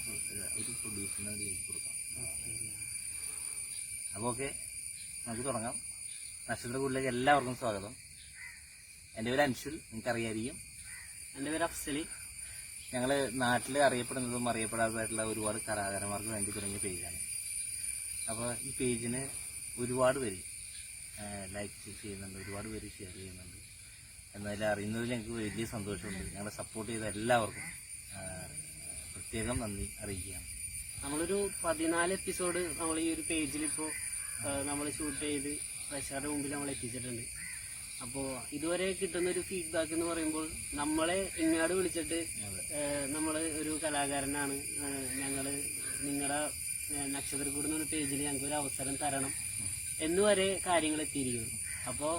ഒരു പ്രൊഡ്യൂസറിന് വേണ്ടി കൊടുക്കാം അപ്പോൾ ഓക്കെ നമുക്ക് തുടങ്ങാം. നക്ഷത്ര കൂടിലേക്ക് എല്ലാവർക്കും സ്വാഗതം. എന്റെ പേര് അൻഷുൽ നിങ്ങൾക്കറിയായിരിക്കും. എന്റെ പേര് അഫ്സലി. ഞങ്ങൾ നാട്ടിൽ അറിയപ്പെടുന്നതും അറിയപ്പെടാത്തതായിട്ടുള്ള ഒരുപാട് കലാകാരന്മാർക്ക് വേണ്ടി തുടങ്ങിയ പേജാണ്. അപ്പോൾ ഈ പേജിന് ഒരുപാട് പേര് ലൈക്ക് ചെയ്യുന്നുണ്ട് ഒരുപാട് പേര് ഷെയർ ചെയ്യുന്നുണ്ട്. എന്നാലും അറിയുന്നതിൽ ഞങ്ങൾക്ക് വലിയ സന്തോഷമുണ്ട്. ഞങ്ങളെ സപ്പോർട്ട് ചെയ്ത എല്ലാവർക്കും പ്രത്യേകം നന്ദി അറിയിക്കുകയാണ്. നമ്മളൊരു പതിനാല് എപ്പിസോഡ് നമ്മൾ ഈ ഒരു പേജിൽ ഇപ്പോൾ നമ്മൾ ഷൂട്ട് ചെയ്ത് പ്രേക്ഷകരുടെ മുമ്പിൽ നമ്മൾ എത്തിച്ചിട്ടുണ്ട്. അപ്പോൾ ഇതുവരെ കിട്ടുന്ന ഒരു ഫീഡ്ബാക്ക് എന്ന് പറയുമ്പോൾ നമ്മളെ ഇങ്ങോട്ട് വിളിച്ചിട്ട് നമ്മൾ ഒരു കലാകാരനാണ്. ഞങ്ങൾ നിങ്ങളുടെ നക്ഷത്രക്കൂട് എന്ന പേജിൽ ഞങ്ങൾക്ക് ഒരു അവസരം തരണം എന്നുവരെ കാര്യങ്ങൾ എത്തിയിരിക്കുന്നു. അപ്പോൾ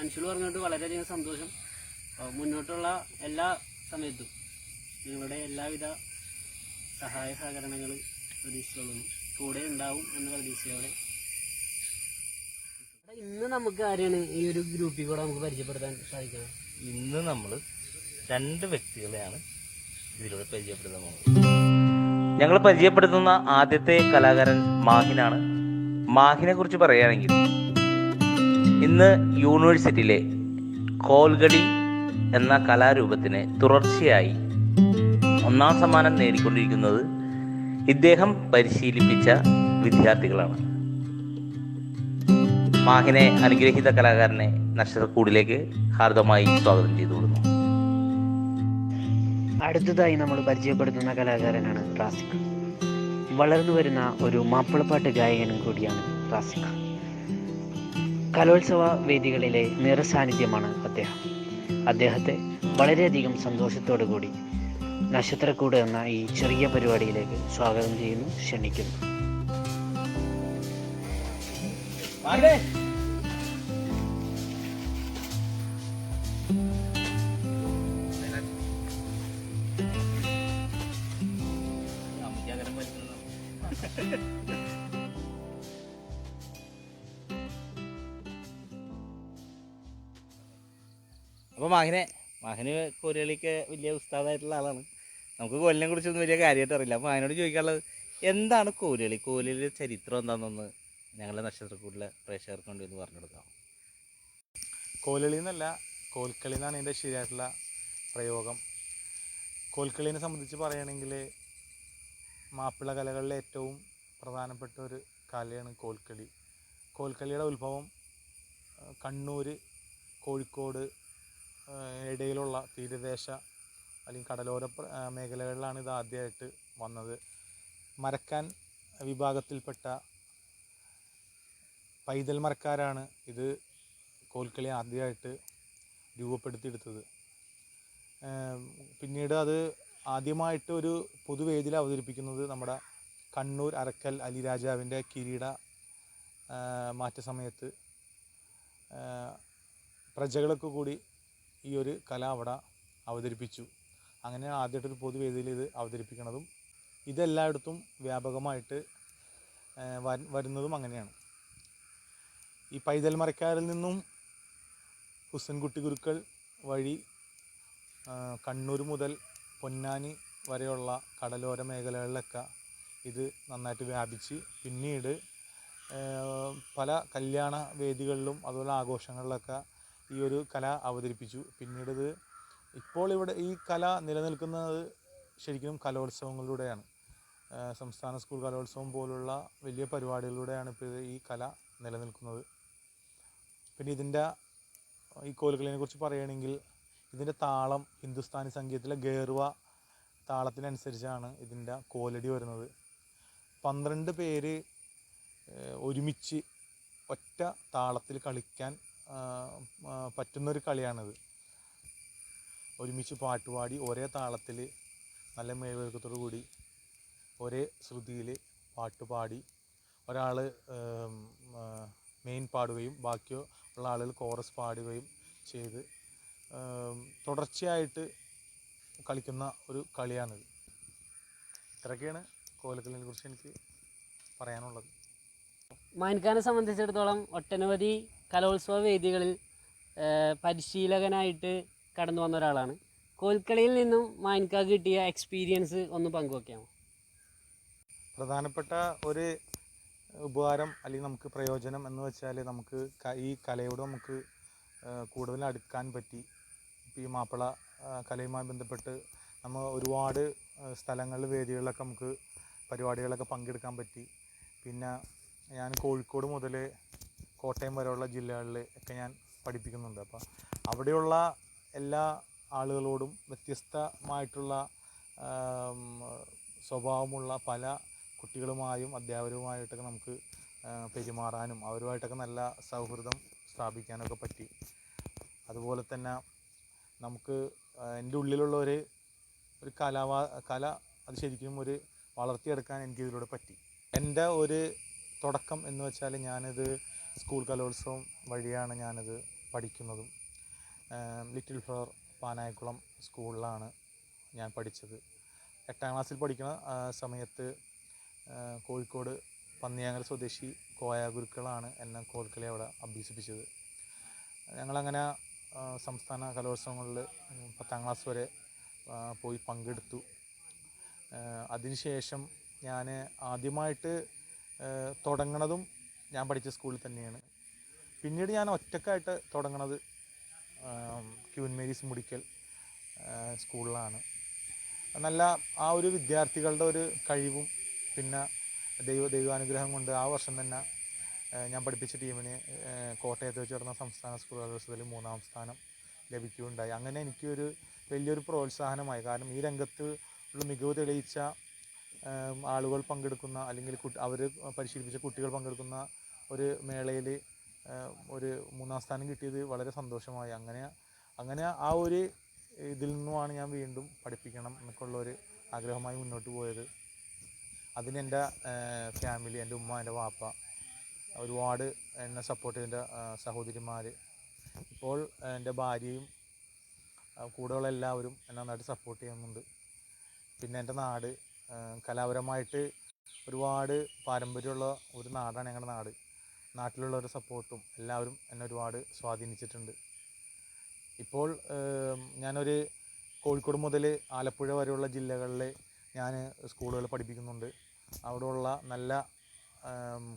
അൻഷുൽ പറഞ്ഞുകൊണ്ട് വളരെയധികം സന്തോഷം. മുന്നോട്ടുള്ള എല്ലാ സമയത്തും. നിങ്ങളുടെ എല്ലാവിധ സഹായ സഹകരണങ്ങളും പ്രതീക്ഷിച്ചുകൊള്ളുന്നു കൂടെ ഉണ്ടാവും എന്ന് പ്രതീക്ഷയോടെ. ഇന്ന് നമുക്ക് ആരെയാണ് ഈ ഒരു ഗ്രൂപ്പിൽ കൂടെ നമുക്ക് പരിചയപ്പെടുത്താൻ സാധിക്കുന്നത്? ഇന്ന് നമ്മൾ രണ്ട് വ്യക്തികളെയാണ് ഇതിലൂടെ പരിചയപ്പെടുത്താൻ പോകുന്നത്. ഞങ്ങൾ പരിചയപ്പെടുത്തുന്ന ആദ്യത്തെ കലാകാരൻ മാഹിനാണ്. മാഹിനെ കുറിച്ച് പറയുകയാണെങ്കിൽ ഇന്ന് യൂണിവേഴ്സിറ്റിയിലെ കോൽഗടി എന്ന കലാരൂപത്തിന് തുടർച്ചയായി ഒന്നാം സമ്മാനം നേടിക്കൊണ്ടിരിക്കുന്നത് ഇദ്ദേഹം പരിശീലിപ്പിച്ച വിദ്യാർത്ഥികളാണ്. മാഹിനെ അനുഗ്രഹീത കലാകാരനെ നക്ഷത്രക്കൂടിലേക്ക് ഹാർദമായി സ്വാഗതം ചെയ്തു കൊടുക്കുന്നു അടുത്തതായി നമ്മൾ പരിചയപ്പെടുത്തുന്ന കലാകാരനാണ് റാസിഖ് വളർന്നു വരുന്ന ഒരു മാപ്പിളപ്പാട്ട് ഗായകനും കൂടിയാണ് റാസിഖ് കലോത്സവ വേദികളിലെ നിറസാന്നിധ്യമാണ് അദ്ദേഹം. അദ്ദേഹത്തെ വളരെയധികം സന്തോഷത്തോടു കൂടി നക്ഷത്രക്കൂട് എന്ന ഈ ചെറിയ പരിപാടിയിലേക്ക് സ്വാഗതം ചെയ്യുന്നു. ക്ഷണിക്കുന്നു. അപ്പോൾ മാഹിനെ മാഹിന് കോരികളിക്ക് വലിയ ഉസ്താദായിട്ടുള്ള ആളാണ്. നമുക്ക് കോലിനെ കുറിച്ചൊന്നും വലിയ കാര്യമായിട്ട് അറിയില്ല. അപ്പോൾ അതിനോട് ചോദിക്കാനുള്ളത് എന്താണ് കോലുകളി? കോലിയുടെ ചരിത്രം എന്താണെന്നൊന്ന് ഞങ്ങളുടെ നക്ഷത്രക്കൂട്ടിലെ പ്രേക്ഷകർക്ക് വേണ്ടി ഒന്ന് പറഞ്ഞു കൊടുക്കാം. കോലളി എന്നല്ല കോൽക്കളി എന്നാണ് ഇതിന്റെ ശരിയായിട്ടുള്ള പ്രയോഗം. കോൽക്കളിനെ സംബന്ധിച്ച് പറയുകയാണെങ്കിൽ മാപ്പിള കലകളിലെ ഏറ്റവും പ്രധാനപ്പെട്ട ഒരു കലയാണ് കോൽക്കളി. കോൽക്കളിയുടെ ഉത്ഭവം കണ്ണൂർ കോഴിക്കോട് ഇടയിലുള്ള തീരദേശ അല്ലെങ്കിൽ കടലോര മേഖലകളിലാണ് ഇത് ആദ്യമായിട്ട് വന്നത്. മരക്കാൻ വിഭാഗത്തിൽപ്പെട്ട പൈതൽ മരക്കാരാണ് ഇത് കോൽക്കളി ആദ്യമായിട്ട് രൂപപ്പെടുത്തിയെടുത്തത്. പിന്നീട് അത് ആദ്യമായിട്ട് ഒരു പൊതുവേദിയിൽ അവതരിപ്പിക്കുന്നത് നമ്മുടെ കണ്ണൂർ അരക്കൽ അലി അലിരാജാവിന്റെ കിരീട മാറ്റ സമയത്ത്. പ്രജകളൊക്കെ കൂടി ഈ ഒരു കല അവിടെ അവതരിപ്പിച്ചു. അങ്ങനെ ആദ്യമായിട്ടൊരു പൊതുവേദിയിൽ ഇത് അവതരിപ്പിക്കുന്നതും ഇതെല്ലായിടത്തും വ്യാപകമായിട്ട് വരുന്നതും അങ്ങനെയാണ്. ഈ പൈതൽ മരക്കാരിൽ നിന്നും ഹുസൻകുട്ടി ഗുരുക്കൾ വഴി കണ്ണൂർ മുതൽ പൊന്നാനി വരെയുള്ള കടലോര മേഖലകളിലൊക്കെ ഇത് നന്നായിട്ട് വ്യാപിച്ച് പിന്നീട് പല കല്യാണ വേദികളിലും അതുപോലെ ആഘോഷങ്ങളിലൊക്കെ ഈ ഒരു കല അവതരിപ്പിച്ചു. പിന്നീട് ഇപ്പോൾ ഇവിടെ ഈ കല നിലനിൽക്കുന്നത് ശരിക്കും കലോത്സവങ്ങളിലൂടെയാണ്. സംസ്ഥാന സ്കൂൾ കലോത്സവം പോലുള്ള വലിയ പരിപാടികളിലൂടെയാണ് ഇപ്പോൾ ഈ കല നിലനിൽക്കുന്നത്. പിന്നെ ഇതിന്റെ ഈ കോലുകളിനെ കുറിച്ച് പറയുകയാണെങ്കിൽ ഇതിന്റെ താളം ഹിന്ദുസ്ഥാനി സംഗീതത്തിലെ ഗേർവ താളത്തിനനുസരിച്ചാണ് ഇതിന്റെ കോലടി വരുന്നത്. പന്ത്രണ്ട് പേര് ഒരുമിച്ച് ഒറ്റ താളത്തിൽ കളിക്കാൻ പറ്റുന്നൊരു കളിയാണിത്. ഒരുമിച്ച് പാട്ടുപാടി ഒരേ താളത്തിൽ നല്ല മേൽവഴക്കത്തോടു കൂടി ഒരേ ശ്രുതിയിൽ പാട്ടുപാടി ഒരാൾ മെയിൻ പാടുകയും ബാക്കി ഉള്ള ആളുകൾ കോറസ് പാടുകയും ചെയ്ത് തുടർച്ചയായിട്ട് കളിക്കുന്ന ഒരു കളിയാണിത്. ഇത്രയൊക്കെയാണ് കോലക്കലിനെ കുറിച്ച് എനിക്ക് പറയാനുള്ളത്. മാൻഖാനെ സംബന്ധിച്ചിടത്തോളം ഒട്ടനവധി കലോത്സവ വേദികളിൽ പരിശീലകനായിട്ട് കടന്നു വന്ന ഒരാളാണ്. കോൽക്കളിയിൽ നിന്നും മാനിക്കാക്ക് കിട്ടിയ എക്സ്പീരിയൻസ് ഒന്ന് പങ്കുവെക്കാമോ? പ്രധാനപ്പെട്ട ഒരു ഉപകാരം അല്ലെങ്കിൽ നമുക്ക് പ്രയോജനം എന്ന് വെച്ചാൽ നമുക്ക് ഈ കലയോട് നമുക്ക് കൂടുതൽ അടുക്കാൻ പറ്റി. ഇപ്പം ഈ മാപ്പിള കലയുമായി ബന്ധപ്പെട്ട് നമ്മൾ ഒരുപാട് സ്ഥലങ്ങളിൽ വേദികളിലൊക്കെ നമുക്ക് പരിപാടികളൊക്കെ പങ്കെടുക്കാൻ പറ്റി. പിന്നെ ഞാൻ കോഴിക്കോട് മുതൽ കോട്ടയം വരെയുള്ള ജില്ലകളിൽ ഒക്കെ ഞാൻ പഠിപ്പിക്കുന്നുണ്ട്. അപ്പോൾ അവിടെയുള്ള എല്ലാ ആളുകളോടും വ്യത്യസ്തമായിട്ടുള്ള സ്വഭാവമുള്ള പല കുട്ടികളുമായും അധ്യാപകരുമായിട്ടൊക്കെ നമുക്ക് പെരുമാറാനും അവരുമായിട്ടൊക്കെ നല്ല സൗഹൃദം സ്ഥാപിക്കാനൊക്കെ പറ്റി. അതുപോലെ തന്നെ നമുക്ക് എന്റെ ഉള്ളിലുള്ള ഒരു ഒരു കലാവാ കല അത് ശരിക്കും ഒരു വളർത്തിയെടുക്കാൻ എനിക്കിതിലൂടെ പറ്റി. എന്റെ ഒരു തുടക്കം എന്ന് വെച്ചാൽ ഞാനിത് സ്കൂൾ കലോത്സവം വഴിയാണ് ഞാനിത് പഠിക്കുന്നതും. ലിറ്റിൽ ഫ്ലവർ പാനായക്കുളം സ്കൂളിലാണ് ഞാൻ പഠിച്ചത്. എട്ടാം ക്ലാസ്സിൽ പഠിക്കുന്ന സമയത്ത് കോഴിക്കോട് പന്നിയാങ്കര സ്വദേശി കോയ ഗുരുക്കളാണ് എന്നെ കോൽക്കളി അവിടെ അഭ്യസിപ്പിച്ചത്. ഞങ്ങളങ്ങനെ സംസ്ഥാന കലോത്സവങ്ങളിൽ പത്താം ക്ലാസ് വരെ പോയി പങ്കെടുത്തു. അതിനുശേഷം ഞാൻ ആദ്യമായിട്ട് തുടങ്ങണതും ഞാൻ പഠിച്ച സ്കൂളിൽ തന്നെയാണ്. പിന്നീട് ഞാൻ ഒറ്റക്കായിട്ട് തുടങ്ങണത് ക്യൂൻ മേരീസ് മുടിക്കൽ സ്കൂളിലാണ്. നല്ല ആ ഒരു വിദ്യാർത്ഥികളുടെ ഒരു കഴിവും പിന്നെ ദൈവ ദൈവാനുഗ്രഹം കൊണ്ട് ആ വർഷം തന്നെ ഞാൻ പഠിപ്പിച്ച ടീമിന് കോട്ടയത്ത് വെച്ച് നടന്ന സംസ്ഥാന സ്കൂൾ കലോത്സവത്തിൽ മൂന്നാം സ്ഥാനം ലഭിക്കുകയുണ്ടായി. അങ്ങനെ എനിക്കൊരു വലിയൊരു പ്രോത്സാഹനമായി. കാരണം ഈ രംഗത്ത് ഉള്ള മികവ് തെളിയിച്ച ആളുകൾ പങ്കെടുക്കുന്ന അല്ലെങ്കിൽ അവർ പരിശീലിപ്പിച്ച കുട്ടികൾ പങ്കെടുക്കുന്ന ഒരു മേളയിൽ ഒരു മൂന്നാം സ്ഥാനം കിട്ടിയത് വളരെ സന്തോഷമായി. അങ്ങനെ അങ്ങനെ ആ ഒരു ഇതിൽ നിന്നുമാണ് ഞാൻ വീണ്ടും പഠിപ്പിക്കണം എന്നൊക്കെയുള്ള ഒരു ആഗ്രഹമായി മുന്നോട്ട് പോയത്. അതിന് എന്റെ ഫാമിലി എന്റെ ഉമ്മ എന്റെ വാപ്പ ഒരുപാട് എന്നെ സപ്പോർട്ട് ചെയ്ത സഹോദരിമാർ ഇപ്പോൾ എന്റെ ഭാര്യയും കൂടെയുള്ള എല്ലാവരും എന്നെ നന്നായിട്ട് സപ്പോർട്ട് ചെയ്യുന്നുണ്ട്. പിന്നെ എന്റെ നാട് കലാപരമായിട്ട് ഒരുപാട് പാരമ്പര്യമുള്ള ഒരു നാടാണ് ഞങ്ങളുടെ നാട്. നാട്ടിലുള്ളവരുടെ സപ്പോർട്ടും എല്ലാവരും എന്നെ ഒരുപാട് സ്വാധീനിച്ചിട്ടുണ്ട്. ഇപ്പോൾ ഞാനൊരു കോഴിക്കോട് മുതൽ ആലപ്പുഴ വരെയുള്ള ജില്ലകളിൽ ഞാൻ സ്കൂളുകൾ പഠിപ്പിക്കുന്നുണ്ട്. അവിടെയുള്ള നല്ല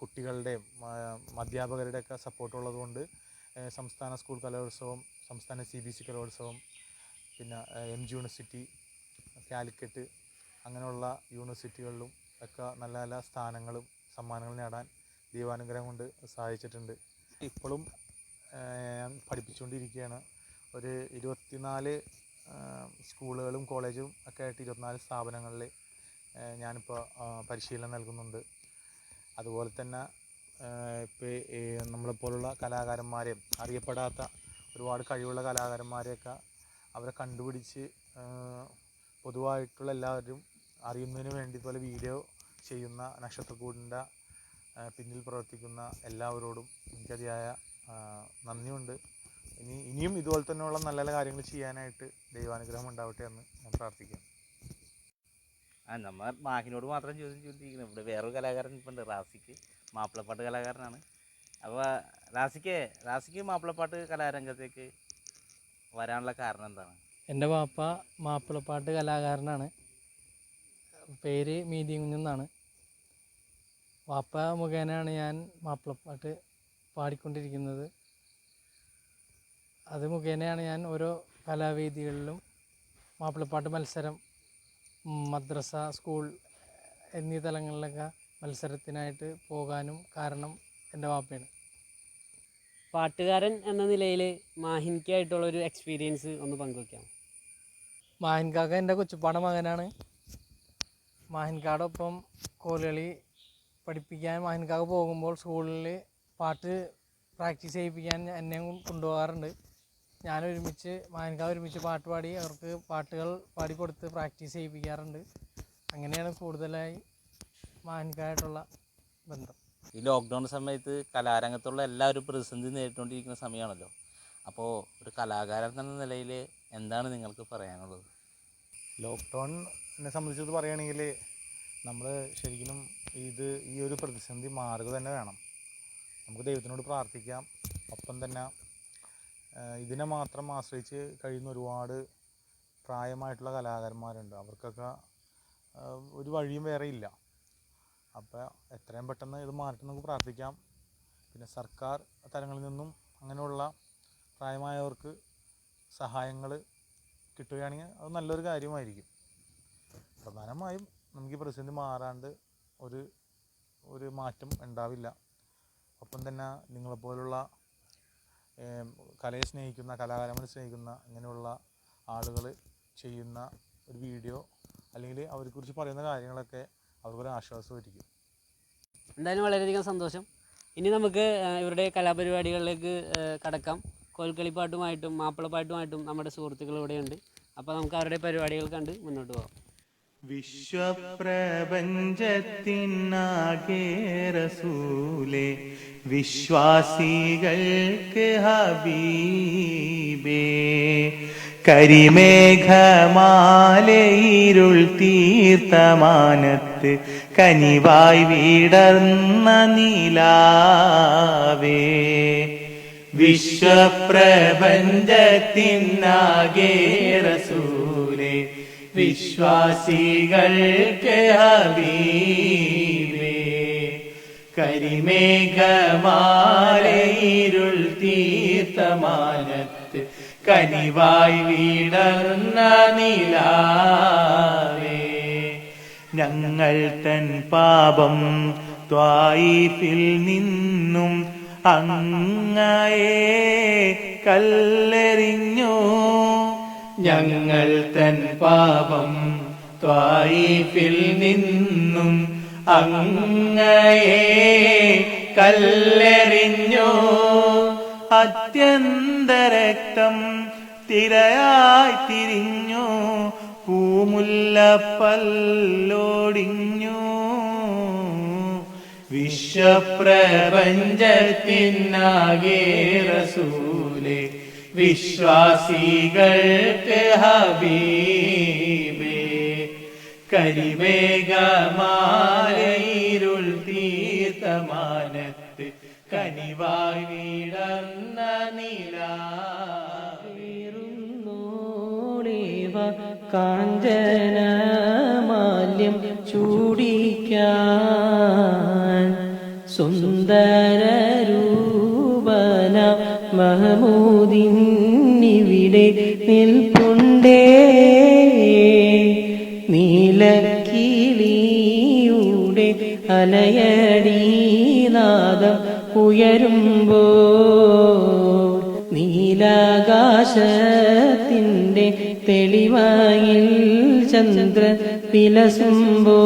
കുട്ടികളുടെയും അധ്യാപകരുടെയൊക്കെ സപ്പോർട്ടുള്ളതുകൊണ്ട് സംസ്ഥാന സ്കൂൾ കലോത്സവം സംസ്ഥാന സി ബി സി കലോത്സവം പിന്നെ എം ജി യൂണിവേഴ്സിറ്റി കാലിക്കറ്റ് അങ്ങനെയുള്ള യൂണിവേഴ്സിറ്റികളിലും ഒക്കെ നല്ല നല്ല സ്ഥാനങ്ങളും സമ്മാനങ്ങളും നേടാൻ ദൈവാനുഗ്രഹം കൊണ്ട് സഹായിച്ചിട്ടുണ്ട്. ഇപ്പോഴും ഞാൻ പഠിപ്പിച്ചുകൊണ്ടിരിക്കുകയാണ്. ഒരു ഇരുപത്തിനാല് സ്കൂളുകളും കോളേജും ഒക്കെ ആയിട്ട് ഇരുപത്തിനാല് സ്ഥാപനങ്ങളിൽ ഞാനിപ്പോൾ പരിശീലനം നൽകുന്നുണ്ട്. അതുപോലെ തന്നെ ഇപ്പോൾ നമ്മളെപ്പോലുള്ള കലാകാരന്മാരെയും അറിയപ്പെടാത്ത ഒരുപാട് കഴിവുള്ള കലാകാരന്മാരെയൊക്കെ അവരെ കണ്ടുപിടിച്ച് പൊതുവായിട്ടുള്ള എല്ലാവരും അറിയുന്നതിന് വേണ്ടി പോലെ വീഡിയോ ചെയ്യുന്ന നക്ഷത്രക്കൂടിന്റെ പിന്നിൽ പ്രവർത്തിക്കുന്ന എല്ലാവരോടും എനിക്കതിയായ നന്ദിയുണ്ട്. ഇനി ഇനിയും ഇതുപോലെ തന്നെയുള്ള നല്ല നല്ല കാര്യങ്ങൾ ചെയ്യാനായിട്ട് ദൈവാനുഗ്രഹം ഉണ്ടാവട്ടെ എന്ന് ഞാൻ പ്രാർത്ഥിക്കുന്നു. ആ നമ്മൾ മാഹിനോട് മാത്രം ചോദ്യം ചോദിച്ചിരിക്കുന്നു. ഇവിടെ വേറൊരു കലാകാരൻ ഇപ്പം ഉണ്ട് റാസിക്ക്. മാപ്പിളപ്പാട്ട് കലാകാരനാണ്. അപ്പോൾ റാസിക്ക് റാസിക്ക് മാപ്പിളപ്പാട്ട് കലാരംഗത്തേക്ക് വരാനുള്ള കാരണം എന്താണ്? എന്റെ വാപ്പ മാപ്പിളപ്പാട്ട് കലാകാരനാണ്. പേര് മീതി കുഞ്ഞെന്നാണ് വാപ്പ മുഖേനയാണ് ഞാൻ മാപ്പിളപ്പാട്ട് പാടിക്കൊണ്ടിരിക്കുന്നത്. അത് മുഖേനയാണ് ഞാൻ ഓരോ കലാവേദികളിലും മാപ്പിളപ്പാട്ട് മത്സരം മദ്രസ സ്കൂൾ എന്നീ തലങ്ങളിലൊക്കെ മത്സരത്തിനായിട്ട് പോകാനും കാരണം എന്റെ വാപ്പയാണ്. പാട്ടുകാരൻ എന്ന നിലയിൽ മാഹിൻകായിട്ടുള്ളൊരു ഒരു എക്സ്പീരിയൻസ് ഒന്ന് പങ്കുവയ്ക്കാം മാഹിൻകാക്ക എന്റെ കൊച്ചുപ്പാട മകനാണ്. മാഹിൻകാടൊപ്പം കോലുകളി പഠിപ്പിക്കാൻ മാഹിൻകാക്ക പോകുമ്പോൾ സ്കൂളിൽ പാട്ട് പ്രാക്ടീസ് ചെയ്യിപ്പിക്കാൻ എന്നെയും കൊണ്ടുപോകാറുണ്ട്. ഞാൻ ഒരുമിച്ച് മാഹിൻകാവ് ഒരുമിച്ച് പാട്ട് പാടി അവർക്ക് പാട്ടുകൾ പാടിക്കൊടുത്ത് പ്രാക്ടീസ് ചെയ്യിപ്പിക്കാറുണ്ട്. അങ്ങനെയാണ് കൂടുതലായി മാഹിൻകായിട്ടുള്ള ബന്ധം. ഈ ലോക്ക്ഡൗൺ സമയത്ത് കലാരംഗത്തുള്ള എല്ലാവരും പ്രതിസന്ധി നേരിട്ടുകൊണ്ടിരിക്കുന്ന സമയമാണല്ലോ. അപ്പോൾ ഒരു കലാകാരൻ എന്ന നിലയിൽ എന്താണ് നിങ്ങൾക്ക് പറയാനുള്ളത്? ലോക്ക്ഡൗണിനെ സംബന്ധിച്ചത് പറയുകയാണെങ്കിൽ നമ്മൾ ശരിക്കും ഇത് ഈ ഒരു പ്രതിസന്ധി മാറുക തന്നെ വേണം. നമുക്ക് ദൈവത്തിനോട് പ്രാർത്ഥിക്കാം. ഒപ്പം തന്നെ ഇതിനെ മാത്രം ആശ്രയിച്ച് കഴിയുന്ന ഒരുപാട് പ്രായമായിട്ടുള്ള കലാകാരന്മാരുണ്ട്. അവർക്കൊക്കെ ഒരു വഴിയും വേറെ ഇല്ല. അപ്പോൾ എത്രയും പെട്ടെന്ന് ഇത് മാറിയിട്ട് നമുക്ക് പ്രാർത്ഥിക്കാം. പിന്നെ സർക്കാർ തലങ്ങളിൽ നിന്നും അങ്ങനെയുള്ള പ്രായമായവർക്ക് സഹായങ്ങൾ കിട്ടുകയാണെങ്കിൽ അത് നല്ലൊരു കാര്യമായിരിക്കും. പ്രധാനമായും നമുക്ക് ഈ പ്രതിസന്ധി മാറാണ്ട് ഒരു ഒരു മാറ്റം ഉണ്ടാവില്ല. ഒപ്പം തന്നെ നിങ്ങളെപ്പോലുള്ള കലയെ സ്നേഹിക്കുന്ന കലാകാരന്മാരെ സ്നേഹിക്കുന്ന ഇങ്ങനെയുള്ള ആളുകൾ ചെയ്യുന്ന ഒരു വീഡിയോ അല്ലെങ്കിൽ അവരെക്കുറിച്ച് പറയുന്ന കാര്യങ്ങളൊക്കെ അവർക്കൊരു ആശ്വാസമായിരിക്കും. എന്തായാലും വളരെയധികം സന്തോഷം. ഇനി നമുക്ക് ഇവരുടെ കലാപരിപാടികളിലേക്ക് കടക്കാം. കോൽക്കളിപ്പാട്ടുമായിട്ടും മാപ്പിളപ്പാട്ടുമായിട്ടും നമ്മുടെ സുഹൃത്തുക്കൾ ഇവിടെയുണ്ട്. അപ്പോൾ നമുക്ക് അവരുടെ പരിപാടികൾ കണ്ട് മുന്നോട്ട് പോകാം. വിശ്വപ്രപഞ്ചത്തിനാകെ റസൂലെ വിശ്വാസികൾക്ക് ഹബീബേ കരിമേഘമാലയിരുൾ തീർത്ഥമാനത്ത് കനിവായി വിടർന്ന നീലാവേ. വിശ്വപ്രപഞ്ചത്തിനാകെ റസൂലെ വിശ്വാസികൾക്ക് ഹബീബേ കരിമേഘമാലയിരുൾ തീർത്ഥമാനത്ത് കനിവായി വീടർന്ന നിലാവേ. ഞങ്ങൾ തൻ പാപം ത്വായിഫിൽ നിന്നും അങ്ങയെ കല്ലെറിഞ്ഞു. ഞങ്ങൾ തൻ പാപം ത്വായിഫിൽ നിന്നും അങ്ങയെ കല്ലെറിഞ്ഞോ? അത്യന്തരക്തം തിരയായി തിരിഞ്ഞു? പൂമുല്ല പല്ലോടിഞ്ഞു വിശ്വപ്രപഞ്ചത്തിനാകെ റസൂലെ വിശ്വാസികൾക്ക് ഹബീബേ കരിവേഗമാലയിരുൾ തീർത്ഥമാനത്ത് കനിവായി വീടന്ന കാഞ്ചന മാല്യം ചൂടിക്കാൻ നീലാകാശത്തിന്റെ തെളിവായിൽ ചന്ദ്ര വിലസുമ്പോ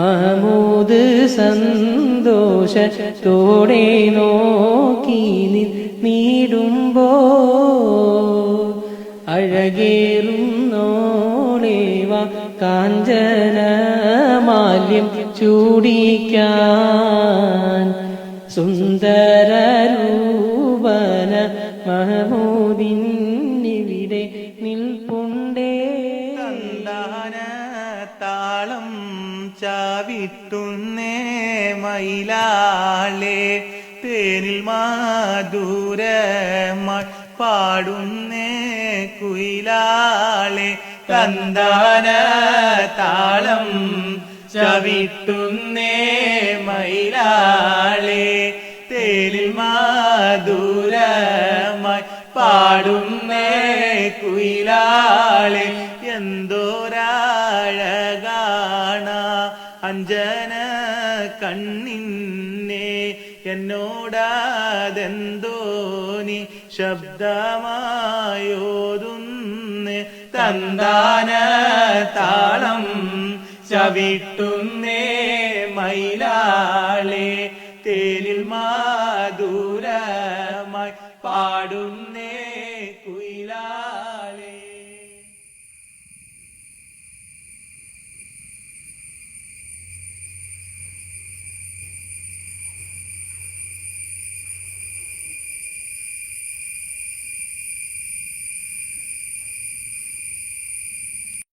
മഹമൂദ് സന്തോഷത്തോടെ നോക്കി നീടുമ്പോ അഴകേറും നോളേവ കാഞ്ചന മാല്യം ചൂടിക്കാൻ. സുന്ദര തന്താന താളം ചവിട്ടുന്നേ മൈലാളെ തേലിൽ മാധുരമായി പാടുന്നേ കുയിലാളെ എന്തോരാഴകാണ അഞ്ജന കണ്ണിന്നെ എന്നോടാതെന്തോ നീ ശബ്ദമായോതുന്ന്. തന്താന താളം ചവിട്ടുന്നേ മൈലാളേ തേലിൽ മാധുര